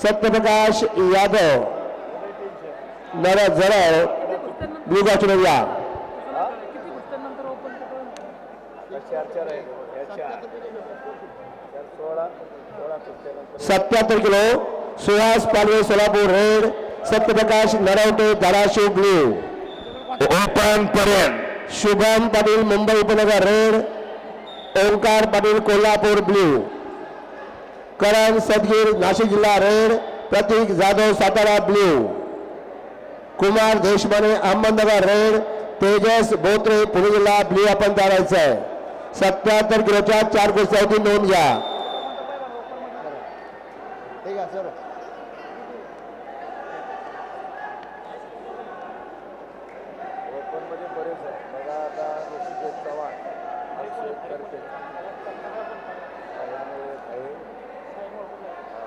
सत्यप्रकाश यादव. नर जरळ ब्लू गॉचुलर या. चार चार आहे या चार चार सोळा सोळा कुस्त्यानंतर सत्याहत्तर kilo Suhas Palve Solapur red Satyaprakash Narwate Dharashiv blue. Open पर्यंत. Shubham Patil Mumbai Upnagar red Omkar Patil Kolhapur blue. करण सदगीर नाशिक जिल्हा red Pratik Jadhav Satara blue. Kumar Deshmane Ahmednagar red Tejas Botre Pune जिल्हा blue आपण चालायचं आहे सत्याहत्तर किलोच्या चार कुस्त्यावरती नोंद घ्या ठीक आहे सर ओपनमध्ये बरेच आहे बघा आता ऋषिकेश चव्हाण अक्षय करते त्यामुळे काही हा.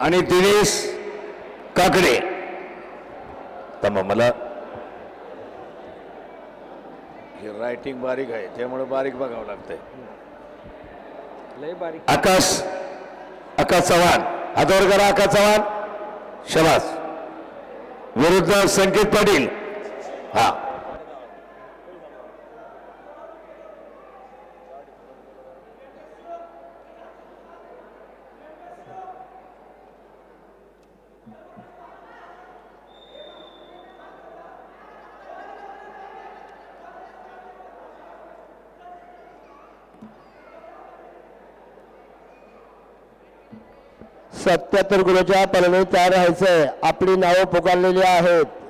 आणि दिनेश काकडे. तमा मला हे रायटिंग बारीक आहे त्यामुळे बारीक बघावं लागतंय. आकाश आकाश चव्हाण. हातावर करा आकाश चव्हाण. शबास. विरुद्ध संकेत पाटील. हा. सत्याहत्तर गुरुच्या पलने तयार राहायचंय. आपली नावं पुकारलेली आहेत.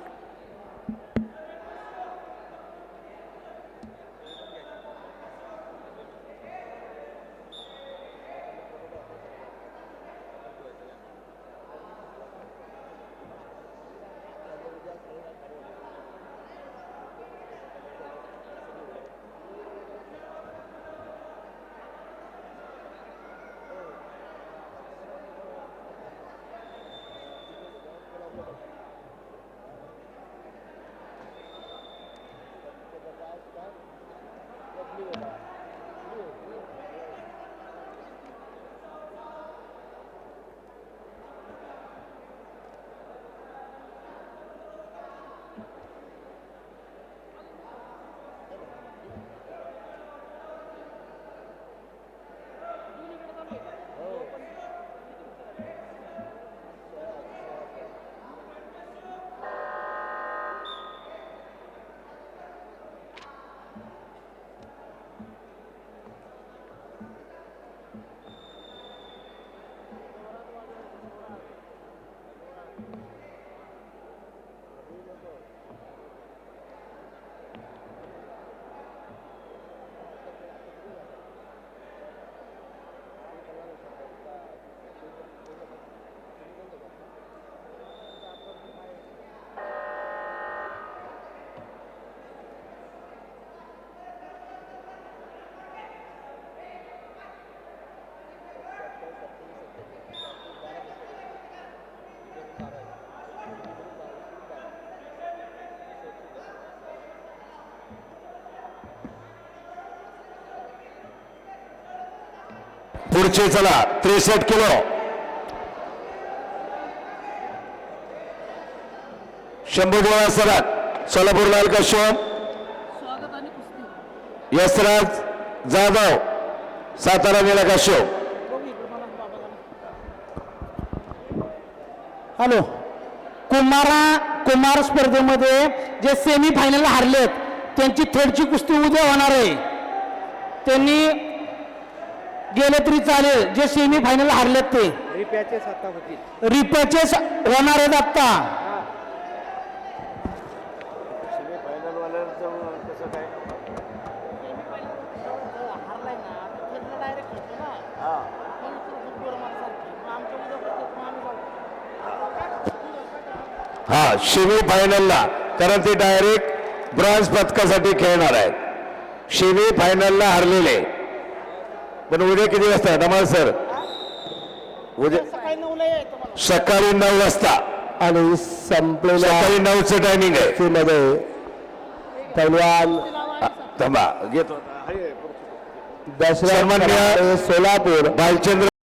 पुढचे चला त्रेसष्ट किलो. शंभू गोळा सरात सोलापूर लाल कश्यप. यशराज जाधव सातारा निळा कश्यप. हॅलो. कुमारा कुमार स्पर्धेमध्ये जे सेमी फायनल हारलेत त्यांची थेटची कुस्ती उद्या होणार आहे. त्यांनी गेले तरी चालेल. जे सेमी फायनल हारलेत ते. रिपॅचेस होणार आहेत आत्ता. सेमी फायनल वाल्यांचं कसं काय? हा हा सेमी फायनलला कारण ते डायरेक्ट ब्रॉन्झ पदकासाठी खेळणार आहेत. सेमी फायनलला हरलेले. पण उद्या किती वाजता? धमाल सर. उद्या सकाळी नऊ वाजता. आणि संपलेल्या सकाळी नऊचं टायमिंग आहे. कुस्तीमध्ये पैलवान थांबा घेतो दशरथ सोलापूर. भालचंद्र